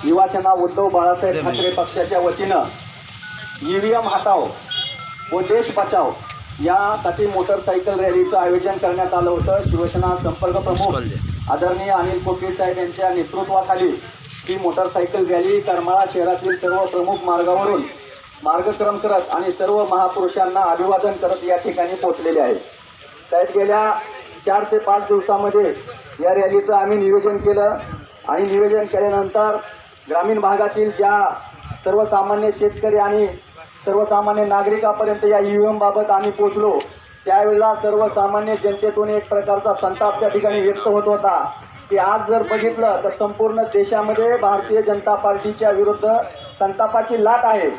शिवसेना उद्धव बाळासाहेब ठाकरे पक्षाच्या वतीनं ईव्हीएम हटाव व देश बचाव यासाठी मोटरसायकल रॅलीचं आयोजन करण्यात आलं होतं. शिवसेना संपर्क प्रमुख आदरणीय अनिल कोटरे साहेब यांच्या नेतृत्वाखाली ही मोटरसायकल रॅली करमाळा शहरातील सर्व प्रमुख मार्गावरून मार्गक्रम करत आणि सर्व महापुरुषांना अभिवादन करत या ठिकाणी पोहोचलेले आहे साहेब गेल्या चार ते पाच दिवसामध्ये या रॅलीचं आम्ही नियोजन केलं. आणि नियोजन केल्यानंतर ग्रामीण भागातील ज्या सर्वसामान्य शेतकरी आणि सर्वसामान्य नागरिकापर्यंत या ई बाबत आम्ही पोचलो त्यावेळेला सर्वसामान्य जनतेतून एक प्रकारचा संताप त्या ठिकाणी व्यक्त होत होता. की आज जर बघितलं तर संपूर्ण देशामध्ये भारतीय जनता पार्टीच्या विरुद्ध संतापाची लाट आहे.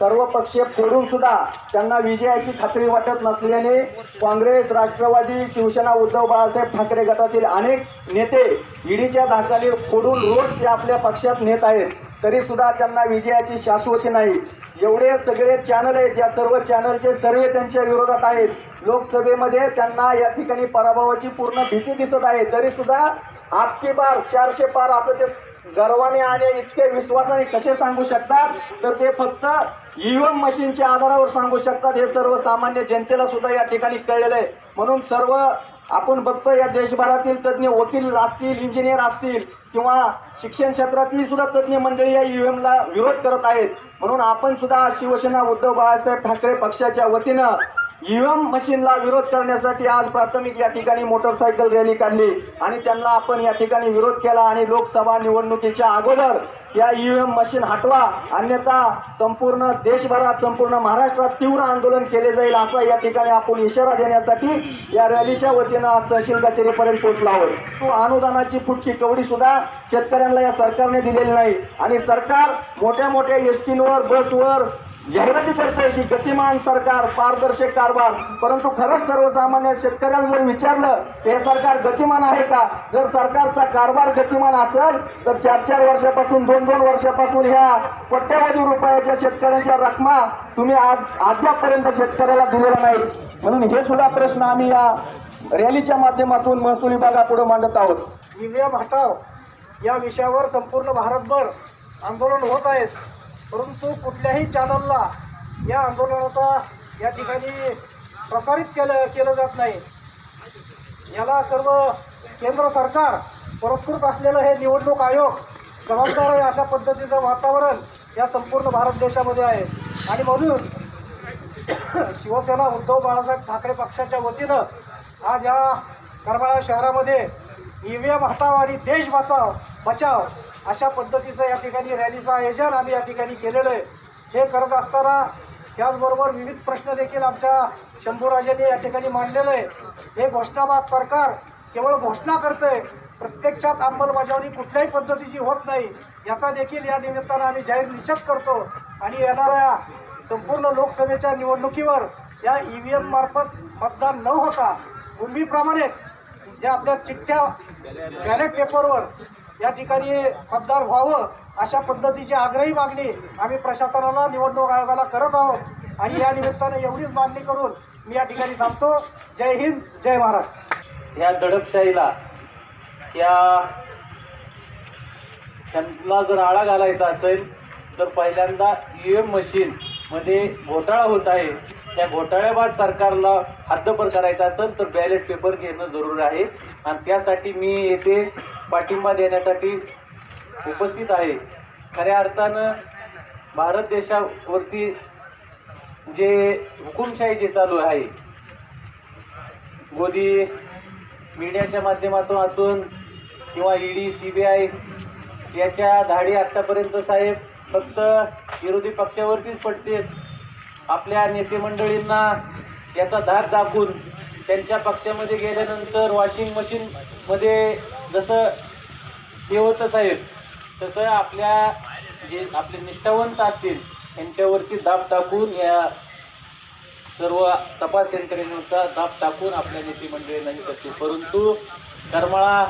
सर्व पक्षीय फोडून सुद्धा त्यांना विजयाची खात्री वाटत नसल्याने काँग्रेस राष्ट्रवादी शिवसेना उद्धव बाळासाहेब ठाकरे गटातील अनेक नेते ईडीच्या धाकाली फोडून रोज ते आपल्या पक्षात नेत आहेत. तरी सुद्धा त्यांना विजयाची शाश्वती नाही. एवढे सगळे चॅनल आहेत. या सर्व चॅनलचे सर्वे त्यांच्या विरोधात आहेत. लोकसभेमध्ये त्यांना या ठिकाणी पराभवाची पूर्ण भीती दिसत आहे. तरी सुद्धा आपके बार चारशे पार असं ते गर्वाने आणि इतके विश्वासाने कसे सांगू शकतात? तर ते फक्त ईव्हीएम मशीनच्या आधारावर सांगू शकतात. हे सर्वसामान्य जनतेला सुद्धा या ठिकाणी कळलेलं आहे. म्हणून सर्व आपण बघतो या देशभरातील तज्ज्ञ वकील असतील इंजिनियर असतील किंवा शिक्षण क्षेत्रातली सुद्धा तज्ज्ञ मंडळी या ईव्हीएमला विरोध करत आहेत. म्हणून आपण सुद्धा शिवसेना उद्धव बाळासाहेब ठाकरे पक्षाच्या वतीनं ईव्हीएम मशीनला विरोध करण्यासाठी आज प्राथमिक या ठिकाणी मोटरसायकल रॅली काढली आणि त्यांना आपण या ठिकाणी विरोध केला आणि लोकसभा निवडणुकीच्या अगोदर या ईव्हीएम मशीन हटवा अन्यथा संपूर्ण देशभरात संपूर्ण महाराष्ट्रात तीव्र आंदोलन केले जाईल असा या ठिकाणी आपण इशारा देण्यासाठी या रॅलीच्या वतीनं आज तहसील कचेरीपर्यंत पोहोचला आहोत. अनुदानाची फुटकी कवडी सुद्धा शेतकऱ्यांना या सरकारने दिलेली नाही आणि सरकार मोठ्या मोठ्या एस टीवर बसवर जाहिराती करते की गतिमान सरकार पारदर्शक कारभार. परंतु खरंच सर्वसामान्य शेतकऱ्याला जर विचारलं हे सरकार गतिमान आहे का? जर सरकारचा कारभार गतिमान असेल तर चार चार वर्षापासून दोन दोन वर्षापासून ह्या कोट्यावधी रुपयाच्या शेतकऱ्यांच्या रकमा तुम्ही आज अद्यापपर्यंत शेतकऱ्याला दिलेला नाही म्हणून हे सुद्धा प्रश्न आम्ही या रॅलीच्या माध्यमातून महसूल विभागापुढे मांडत आहोत. विव्या हटाव या विषयावर संपूर्ण भारतभर आंदोलन होत आहेत. परंतु कुठल्याही चॅनलला या आंदोलनाचा या ठिकाणी प्रसारित केलं केलं जात नाही. याला सर्व केंद्र सरकार पुरस्कृत असलेलं हे निवडणूक आयोग जबाबदार आहे अशा पद्धतीचं वातावरण या संपूर्ण भारत देशामध्ये आहे. आणि म्हणून शिवसेना उद्धव बाळासाहेब ठाकरे पक्षाच्या वतीनं आज या करमाळा शहरामध्ये ई व्ही एम हटाव आणि देश बचाव बचाव अशा पद्धतीचं या ठिकाणी रॅलीचं आयोजन आम्ही या ठिकाणी केलेलं आहे. हे करत असताना त्याचबरोबर विविध प्रश्न देखील आमच्या शंभूराजांनी या ठिकाणी मांडलेलं आहे. हे घोषणाबाद सरकार केवळ घोषणा करतं आहे प्रत्यक्षात अंमलबजावणी कुठल्याही पद्धतीची होत नाही. याचा देखील या निमित्तानं आम्ही जाहीर निषेध करतो आणि येणाऱ्या संपूर्ण लोकसभेच्या निवडणुकीवर या ई व्ही एम मार्फत मतदान न होता पूर्वीप्रमाणेच ज्या आपल्या चिठ्ठ्या बॅलेट पेपरवर या ठिकाणी मतदार व्हावं अशा पद्धतीची आग्रही मागणी आम्ही प्रशासनाला निवडणूक आयोगाला करत आहोत. आणि या निमित्तानं एवढीच मागणी करून मी या ठिकाणी थांबतो. जय हिंद जय महाराष्ट्र. या दडपशाहीला या त्यांना जर आळा घालायचा असेल तर पहिल्यांदा ई एम मध्ये घोटाळा होत आहे. त्या घोटाळ्याबाज सरकारला हद्दपर करायचा असेल तर बॅलेट पेपर घेणं जरूर आहे. आणि त्यासाठी मी येथे पाठिंबा देण्यासाठी उपस्थित आहे. खऱ्या अर्थानं भारत देशावरती जे हुकुमशाही जे चालू आहे मोदी मीडियाच्या माध्यमातून असून किंवा ईडी सी बी आय याच्या धाडी आत्तापर्यंत साहेब फक्त विरोधी पक्षावरतीच पडते आपल्या नेते मंडळींना याचा धाक दाखवून त्यांच्या पक्षामध्ये गेल्यानंतर वॉशिंग मशीनमध्ये जसं हे होतं साहेब तसं आपल्या जे आपले निष्ठावंत असतील यांच्यावरती दाब टाकून या सर्व तपास यंत्रणेचा दाब टाकून आपल्या नेते मंडळींना हे करतो परंतु करमाळा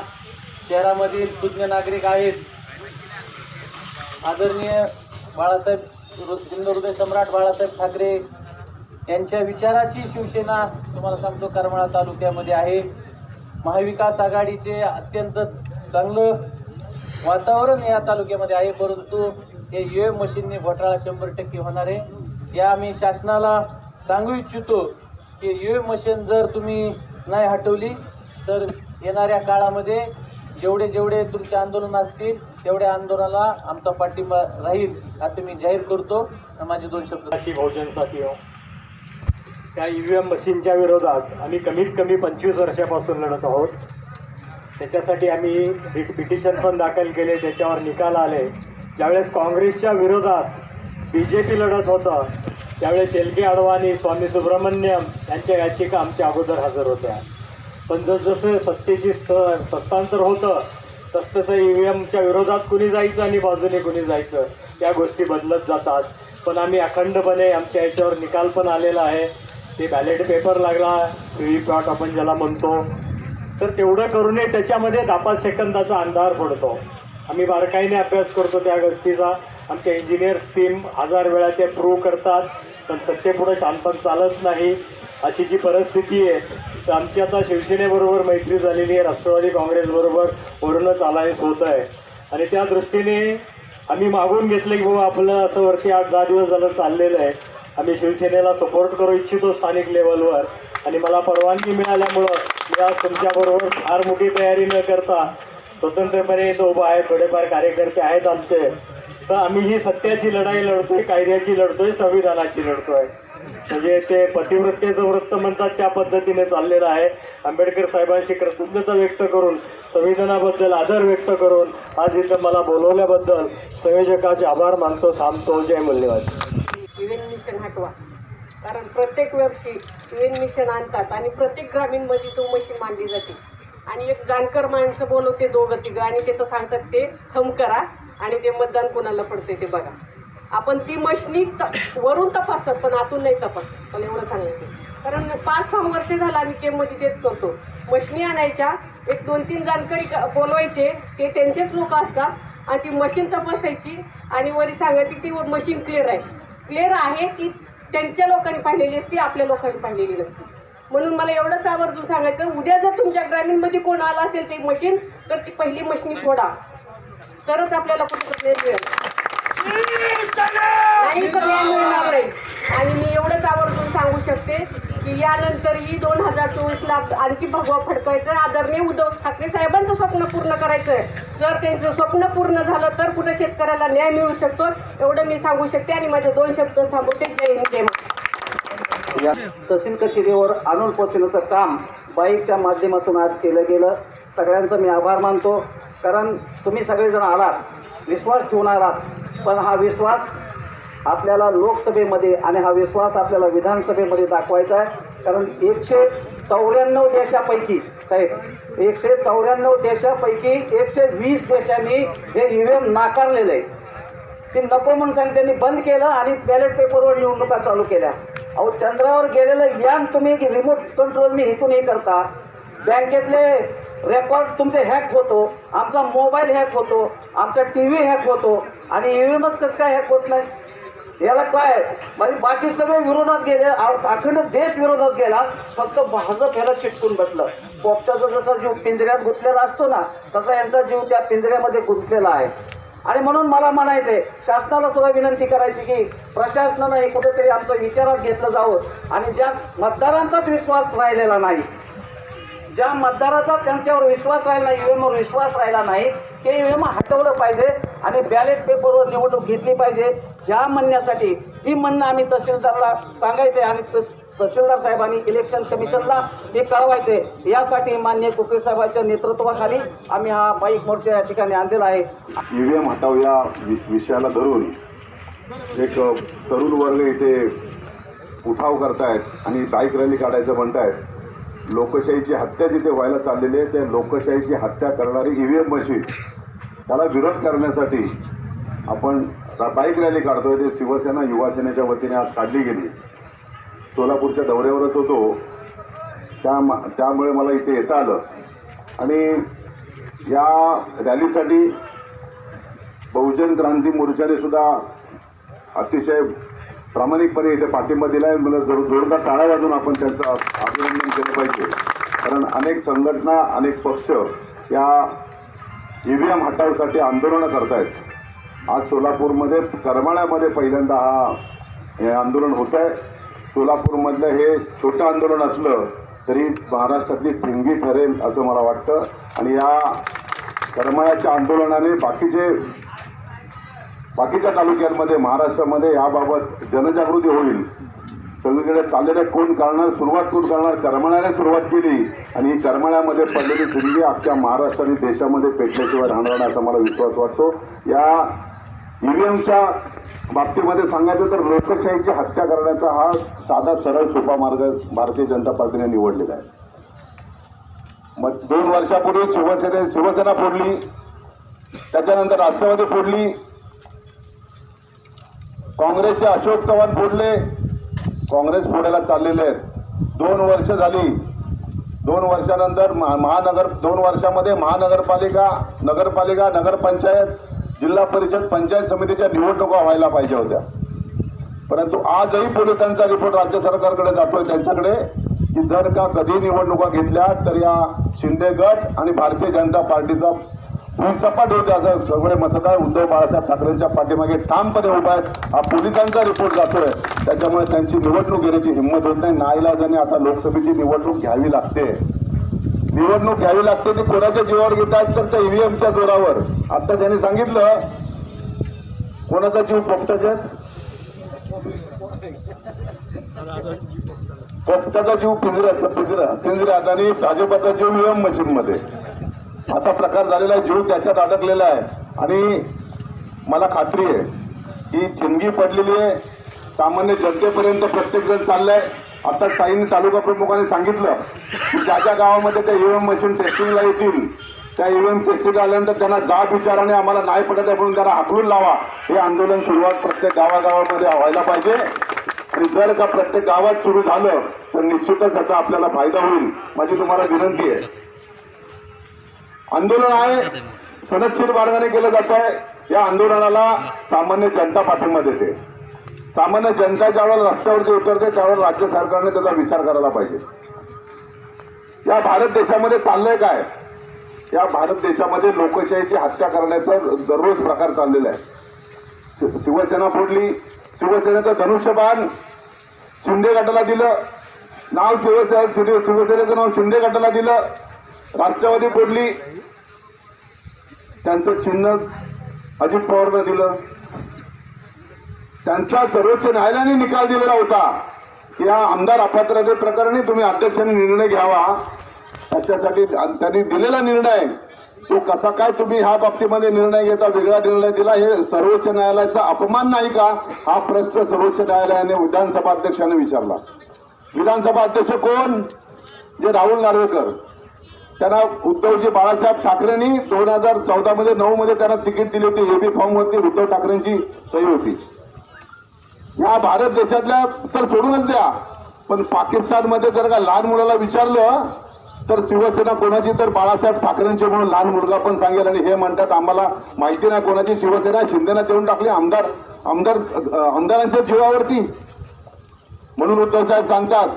शहरामधील सुज्ञ नागरिक आहेत. आदरणीय बाळासाहेब हिंदुहृदय सम्राट बाळासाहेब ठाकरे यांच्या विचाराची शिवसेना तुम्हाला सांगतो करमाळा तालुक्यामध्ये आहे. महाविकास आघाडीचे अत्यंत चांगलं वातावरण या तालुक्यामध्ये आहे परंतु हे यू मशीनने घोटाळा शंभर टक्के होणार आहे. या आम्ही शासनाला सांगू इच्छितो की यू मशीन जर तुम्ही नाही हटवली तर येणाऱ्या काळामध्ये जेवढे जेवढे तुमचे आंदोलन असतील तेवढ्या आंदोलनाला आमचा पाठिंबा राहील असे मी जाहीर करतो. माझे दोन शब्द अशी बहुजन साथी हो. त्या ई व्ही एम मशीनच्या विरोधात आम्ही कमीत कमी पंचवीस वर्षापासून लढत आहोत. त्याच्यासाठी आम्ही पिटिशन पण दाखल केले त्याच्यावर निकाल आले. ज्यावेळेस काँग्रेसच्या विरोधात बी जे पी लढत होतं त्यावेळेस एल के अडवाणी स्वामी सुब्रमण्यम यांच्या याचिका आमच्या अगोदर हजर होत्या. पण जसजसं सत्तेची स सत्तांतर होतं तसतसं ई व्ही एमच्या विरोधात कुणी जायचं आणि बाजूने कुणी जायचं त्या गोष्टी बदलत जातात. पण आम्ही अखंडपणे आमच्या याच्यावर निकाल पण आलेला आहे. ते बॅलेट पेपर लागला व्ही व्ही पॅट आपण ज्याला म्हणतो. तर तेवढं करूनही त्याच्यामध्ये दहा पाच सेकंदाचा अंधार पडतो. आम्ही बारकाईने अभ्यास करतो त्या गोष्टीचा. आमच्या इंजिनियर्स टीम हजार वेळा ते प्रूव्ह करतात. पण सत्तेपुढं शांतपण चालत नाही. अशी जी परिस्थिती आहे आमची आता शिवसेनेबरोबर मैत्री झालेली आहे राष्ट्रवादी काँग्रेसबरोबर वरूनच अलायन्स होत आहे. आणि त्या दृष्टीने आम्ही मागून घेतलं की बाबा आपलं असं वरती आठ दहा दिवस झालं चाललेलं आहे. आम्ही शिवसेनेला सपोर्ट करू इच्छितो स्थानिक लेवलवर आणि मला परवानगी मिळाल्यामुळं मी आज तुमच्याबरोबर फार मोठी तयारी न करता स्वतंत्रपणे इथं उभा आहे थोडेफार कार्यकर्ते आहेत आमचे. तर आम्ही ही सत्याची लढाई लढतोय कायद्याची लढतोय संविधानाची लढतोय. म्हणजे ते पतिवृत्तेचं वृत्त म्हणतात त्या पद्धतीने चाललेलं आहे. आंबेडकर साहेबांशी कृतज्ञता व्यक्त करून संविधानाबद्दल आदर व्यक्त करून आज इथं मला बोलवल्याबद्दल संयोजकाचे आभार मानतो थांबतो. जय मूल्यवाद युएन मिशन हटवा. कारण प्रत्येक वर्षी युएन मिशन आणतात आणि प्रत्येक ग्रामीणमध्ये तो मशीन मांडली जाते. आणि एक जाणकार माणसं बोलवते दोघं तिघं आणि ते तर सांगतात ते थंब करा. आणि ते मतदान कोणाला पडते ते बघा. आपण ती मशनी त वरून तपासतात पण आतून नाही तपासतात मला एवढं सांगायचं कारण पाच सहा वर्ष झालं आम्ही केममध्ये तेच करतो. मशनी आणायच्या एक दोन तीन जाणकारी क- बोलवायचे ते त्यांचेच लोक असतात आणि ती मशीन तपासायची आणि वरी सांगायची की ती मशीन क्लिअर आहे. क्लिअर आहे की त्यांच्या लोकांनी पाहिलेली असती आपल्या लोकांनी पाहिलेली नसती. म्हणून मला एवढंच आवर्जून सांगायचं उद्या जर तुमच्या ग्रामीणमध्ये कोण आला असेल ते मशीन तर ती पहिली मशीन फोडा तरच आपल्याला कुठं मिळेल. आणि मी एवढंच आवर्जून सांगू शकते की यानंतरही दोन हजार चोवीसला आणखी भगवा फडकायचं. आदरणीय उद्धव ठाकरे साहेबांचं स्वप्न पूर्ण करायचं आहे जर त्यांचं स्वप्न पूर्ण झालं तर कुठं शेतकऱ्याला न्याय मिळू शकतो एवढं मी सांगू शकते. आणि माझे दोन शब्द थांबवते जय हिंद जय. या तहसील कचेरीवर आणून पोचवण्याचं काम बाईकच्या माध्यमातून आज केलं गेलं. सगळ्यांचा मी आभार मानतो. कारण तुम्ही सगळेजण आलात. विश्वास ठेवून आलात. पण हा विश्वास आपल्याला लोकसभेमध्ये आणि हा विश्वास आपल्याला विधानसभेमध्ये दाखवायचा आहे. कारण एकशे चौऱ्याण्णव देशापैकी साहेब एकशे चौऱ्याण्णव देशापैकी एकशे वीस देशांनी हे ई व्ही एम नाकारलेलं आहे. ते नको म्हणून सांगितलं त्यांनी बंद केलं आणि बॅलेट पेपरवर निवडणुका चालू केल्या. अहो चंद्रावर गेलेलं यान तुम्ही रिमोट कंट्रोलने हिकून हे करता. बँकेतले रेकॉर्ड तुमचे हॅक होतो आमचा मोबाईल हॅक होतो आमचा टी व्ही हॅक होतो. आणि ईव्हीएमच कसं काय हॅक होत नाही? याला काय? म्हणजे बाकी सगळे विरोधात गेले आ- अखंड देश विरोधात गेला फक्त भाजप ह्याला चिटकून बसलं. पोपटाचा जसा जीव पिंजऱ्यात गुंतलेला असतो ना तसा यांचा जीव त्या पिंजऱ्यामध्ये गुंतलेला आहे. आणि म्हणून मला म्हणायचंय शासनाला सुद्धा विनंती करायची की प्रशासनानं हे कुठेतरी आमचं विचारात घेतलं जावं. आणि ज्या मतदारांचाच विश्वास राहिलेला नाही ज्या मतदाराचा त्यांच्यावर विश्वास राहिला नाही ईव्हीएमवर विश्वास राहिला नाही ते ईव्हीएम हटवलं पाहिजे. आणि बॅलेट पेपरवर निवडणूक घेतली पाहिजे. ह्या म्हणण्यासाठी ही म्हणणं आम्ही तहसीलदारला सांगायचं आहे आणि तस- तहसीलदार साहेबांनी इलेक्शन कमिशनला हे कळवायचे यासाठी मान्य कुकरे साहेबांच्या नेतृत्वाखाली आम्ही हा बाईक मोर्चा या ठिकाणी आणलेला आहे. ई व्ही एम हटाव या वि- विषयाला धरून एक तरुण वर्ग इथे उठाव करतायत आणि बाईक रॅली काढायचं म्हणतायत. लोकशाहीची हत्या जिथे व्हायला चाललेली आहे त्या लोकशाहीची हत्या करणारी ई व्ही एम मशीन त्याला विरोध करण्यासाठी आपण बाईक रॅली काढतोय ते शिवसेना युवासेनेच्या वतीने आज काढली गेली. सोलापूरच्या दौऱ्यावरच होतो. त्या त्यामुळे मला इथे येता आलं. आणि या रॅलीसाठी बहुजन क्रांती मोर्चाने सुद्धा अतिशय प्रामाणिकपणे इथे पाठिंबा दिला आहे मला जोर जोरदार टाळा वाजून आपण त्यांचं अभिनंदन केलं पाहिजे. कारण अनेक संघटना अनेक पक्ष या ईव्हीएम हटावसाठी आंदोलनं करतायत. आज सोलापूरमध्ये करमाळ्यामध्ये पहिल्यांदा हा हे आंदोलन होत आहे सोलापूरमधलं हे छोटं आंदोलन असलं तरी महाराष्ट्रातली ठिंगी ठरेल असं मला वाटतं. आणि या करमाळ्याच्या आंदोलनाने बाकीचे बाकीच्या तालुक्यांमध्ये महाराष्ट्रामध्ये याबाबत जनजागृती होईल. सगळीकडे चाललेले कोण करणार सुरुवात कोण करणार? करमळ्याने सुरुवात केली. आणि ही करमाळ्यामध्ये पडलेली ठिणगी अख्ख्या महाराष्ट्र आणि देशामध्ये पेटल्याशिवाय राहणार नाही असा मला विश्वास वाटतो. या ईव्हीएमच्या बाबतीमध्ये सांगायचं तर लोकशाहीची हत्या करण्याचा हा साधा सरळ सोपा मार्ग भारतीय जनता पार्टीने निवडलेला आहे. मग दोन वर्षापूर्वी शिवसेने शिवसेना फोडली त्याच्यानंतर राष्ट्रवादी फोडली काँग्रेसचे अशोक चव्हाण फोडले काँग्रेस पुण्याला चाललेले आहेत. दोन वर्ष झाली. दोन वर्षानंतर महा- महानगर दोन वर्षामध्ये महानगरपालिका नगरपालिका नगरपंचायत जिल्हा परिषद पंचायत समितीच्या निवडणुका व्हायला पाहिजे होत्या. परंतु आजही पोलिसांचा रिपोर्ट राज्य सरकारकडे जातोय. त्यांच्याकडे की जर का कधी निवडणुका घेतल्या तर या शिंदे गट आणि भारतीय जनता पार्टीचा सपाट होते असं सगळे मतदार उद्धव बाळासाहेब ठाकरेंच्या पाठीमागे ठामपणे उभा आहेत. हा पोलिसांचा रिपोर्ट जातोय. त्याच्यामुळे त्यांची निवडणूक घेण्याची हिंमत होत नाही. नाईलाजाने आता लोकसभेची निवडणूक घ्यावी लागते. निवडणूक घ्यावी लागते ती कोणाच्या जीवावर घेत आहेत तर त्या ईव्हीएमच्या जोरावर. आता त्यांनी सांगितलं कोणाचा जीव पोपटाच्या पोपटाचा जीव पिंजऱ्यात पिंजरा पिंजऱ्यात. आणि भाजपाचा जीव ईव्हीएम मशीन मध्ये. असा प्रकार झालेला आहे जीव त्याच्यात अडकलेला आहे. आणि मला खात्री आहे की ठिणगी पडलेली आहे. सामान्य जनतेपर्यंत प्रत्येकजण चाललं चाललाय. आता साईन तालुका प्रमुखांनी सांगितलं की ज्या ज्या गावामध्ये त्या ईव्हीएम मशीन टेस्टिंगला येतील त्या ईव्हीएम टेस्टिंग आल्यानंतर त्यांना जाब विचाराने आम्हाला नाही पडत आहे म्हणून त्यांना हाकलून लावा. हे आंदोलन सुरुवात प्रत्येक गावागावामध्ये व्हायला पाहिजे. आणि जर का प्रत्येक गावात सुरू झालं तर निश्चितच याचा आपल्याला फायदा होईल. माझी तुम्हाला विनंती आहे. आंदोलन आहे. सनदशीर मार्गाने केलं जात आहे. या आंदोलनाला सामान्य जनता पाठिंबा देते. सामान्य जनता ज्यावेळेला रस्त्यावरती उतरते त्यावेळेस राज्य सरकारने त्याचा विचार करायला पाहिजे. या भारत देशामध्ये चाललंय काय? या भारत देशामध्ये लोकशाहीची हत्या करण्याचा दररोज प्रकार चाललेला आहे. शिवसेना फोडली. शिवसेनेचं धनुष्यबाण शिंदे गटाला दिलं. नाव शिवसेना शिव- शिवसेनेचं नाव शिंदे गटाला दिलं. राष्ट्रवादी फोडली त्यांचं चिन्ह अजित पवारनं दिलं. त्यांचा सर्वोच्च न्यायालयाने निकाल दिलेला होता की या आमदार अपात्रते प्रकरणी तुम्ही अध्यक्षांनी निर्णय घ्यावा. त्याच्यासाठी त्यांनी दिलेला निर्णय. तो कसा काय तुम्ही ह्या बाबतीमध्ये निर्णय घेता वेगळा निर्णय दिला हे सर्वोच्च न्यायालयाचा अपमान नाही का? हा प्रश्न सर्वोच्च न्यायालयाने विधानसभा अध्यक्षाने विचारला. विधानसभा अध्यक्ष कोण? जे राहुल नार्वेकर त्यांना उद्धवजी बाळासाहेब ठाकरेंनी दोन हजार चौदा मध्ये नऊ मध्ये त्यांना तिकीट दिली होती. एबी फॉर्म वरती उद्धव ठाकरेंची सही होती. या भारत देशातल्या तर सोडूनच द्या. पण पाकिस्तानमध्ये जर का लहान मुलाला विचारलं तर शिवसेना कोणाची तर बाळासाहेब ठाकरेंची म्हणून लहान मुलगा पण सांगेल. आणि हे म्हणतात आम्हाला माहिती नाही कोणाची शिवसेना शिंदेना देऊन टाकली आमदार आमदार आमदारांच्या जीवावरती. म्हणून उद्धव साहेब सांगतात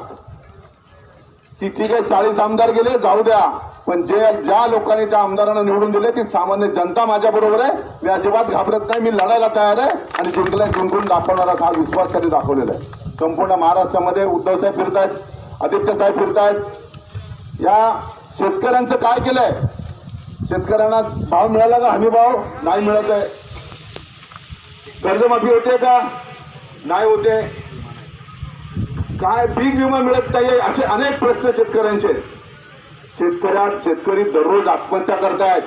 की ठीक आहे चाळीस आमदार गेले जाऊ द्या. पण जे ज्या लोकांनी त्या आमदारांना निवडून दिले ती सामान्य जनता माझ्या बरोबर आहे. मी अजिबात घाबरत नाही मी लढायला तयार आहे. आणि जिंकला जिंकून दाखवणारा हा विश्वास त्यांनी दाखवलेला आहे. संपूर्ण महाराष्ट्रामध्ये उद्धव साहेब फिरतायत आदित्य साहेब फिरतायत. या शेतकऱ्यांचं काय केलंय? शेतकऱ्यांना भाव मिळाला का? हमी भाव? नाही मिळत आहे. कर्जमाफी होते का? नाही होते. काय पीक विमा मिळत नाहीये असे अनेक प्रश्न शेतकऱ्यांचे आहेत. शेतकरी दररोज आत्महत्या करतायत.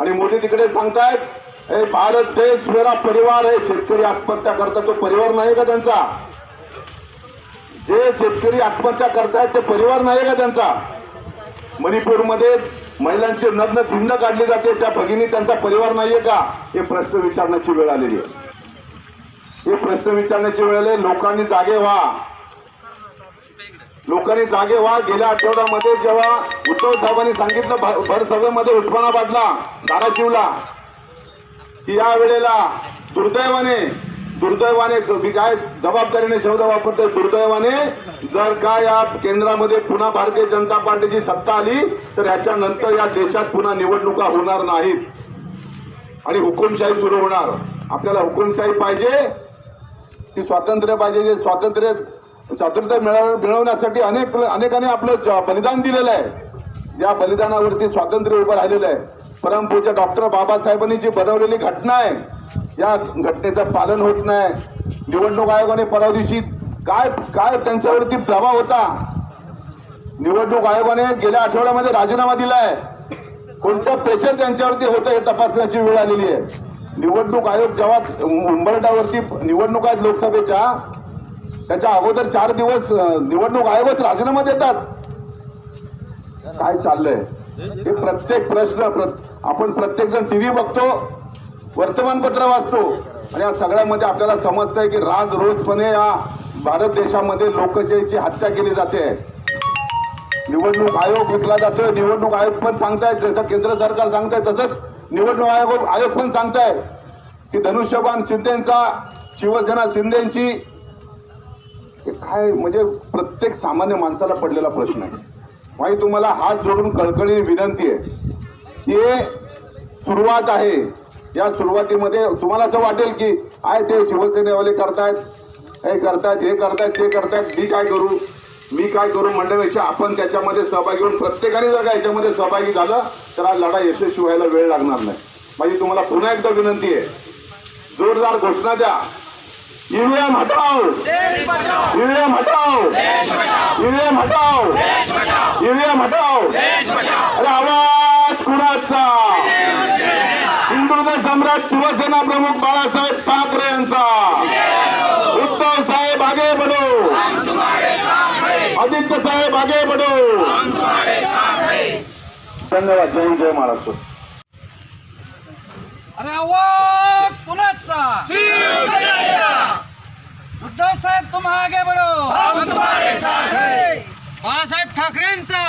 आणि मोदी तिकडे सांगतायत ए भारत देश मेरा परिवार आहे शेतकरी आत्महत्या करतात तो परिवार नाही का त्यांचा? जे शेतकरी आत्महत्या करतायत ते परिवार नाही का त्यांचा? मणिपूरमध्ये महिलांची नग्न भिन्न काढली जाते त्या भगिनी त्यांचा परिवार नाहीये का? हे प्रश्न विचारण्याची वेळ आलेली आहे. हे प्रश्न विचारण्याची वेळ आली आहे. लोकांनी जागे व्हा. लोकांनी जागे व्हा. गेल्या आठवड्यामध्ये जेव्हा उद्धव साहेबांनी सांगितलं भर सभेमध्ये उस्मानाबादला धाराशिवला की या वेळेला दुर्दैवाने दुर्दैवाने मी काय जबाबदारीने शब्द वापरतोय? दुर्दैवाने जर का या केंद्रामध्ये पुन्हा भारतीय जनता पार्टीची सत्ता आली तर याच्यानंतर या देशात पुन्हा निवडणुका होणार नाहीत. आणि हुकुमशाही सुरू होणार. आपल्याला हुकुमशाही पाहिजे. की स्वातंत्र्य पाहिजे. जे स्वातंत्र्य स्वातंत्र्य मिळव मिळवण्यासाठी अनेक अनेकांनी आपलं ज- बलिदान दिलेलं आहे. या बलिदानावरती स्वातंत्र्य उभं राहिलेलं आहे. परमपूज्य डॉक्टर बाबासाहेबांनी जी बनवलेली घटना आहे या घटनेचं पालन होत नाही. निवडणूक आयोगाने परवा दिवशी काय काय त्यांच्यावरती दबाव होता? निवडणूक आयोगाने गेल्या आठवड्यामध्ये राजीनामा दिलाय कोणतं प्रेशर त्यांच्यावरती होतं हे तपासण्याची वेळ आलेली आहे. निवडणूक आयोग जेव्हा उंबरटावरती निवडणूक आहेत लोकसभेच्या त्याच्या अगोदर चार दिवस निवडणूक आयोगच राजीनामा देतात. काय चाललंय? हे प्रत्येक प्रश्न प्र- आपण प्रत्येक जण टीव्ही बघतो वर्तमानपत्र वाचतो. आणि या सगळ्यामध्ये आपल्याला समजतंय की राज रोजपणे या भारत देशामध्ये लोकशाहीची हत्या केली जाते. निवडणूक आयोग विकला जातोय निवडणूक आयोग पण सांगताय जसं केंद्र सरकार सांगताय तसंच निवडणूक आयोग आयोग पण सांगताय की धनुष्यबाण शिंदेचा शिवसेना शिंदेची हे काय म्हणजे प्रत्येक सामान्य माणसाला पडलेला प्रश्न आहे. माही तुम्हाला हात जोडून कळकळीने विनंती आहे की सुरुवात आहे. या सुरुवातीमध्ये तुम्हाला असं वाटेल की आहे ते शिवसेनेवाले करतायत हे करतायत हे करतायत ते करतायत मी काय करू? मी काय करू? म्हणण्यापेक्षा आपण त्याच्यामध्ये सहभागी होऊन प्रत्येकाने जर का याच्यामध्ये सहभागी झालं तर हा लढा यशस्वी व्हायला वेळ लागणार नाही. माझी तुम्हाला पुन्हा एकदा विनंती आहे. जोरदार घोषणा द्या. ईव्हीएम हटाओ। ईव्हीएम हटाओ। ईव्हीएम हटाओ। ईव्हीएम हटाओ। अरे आवाज कुणाचा? हिंदुत्व सम्राट शिवसेना प्रमुख बाळासाहेब ठाकरे यांचा. उद्धव साहेब आगे बढो. आदित्य साहेब आगे बढो. धन्यवाद. जय जय महाराष्ट्र. अरे आवाज कुणाचा? उद्धव साहेब तुम आगे बढ़ो। हम तुम्हारे साथ हैं। बाळासाहेब ठाकरेंचा।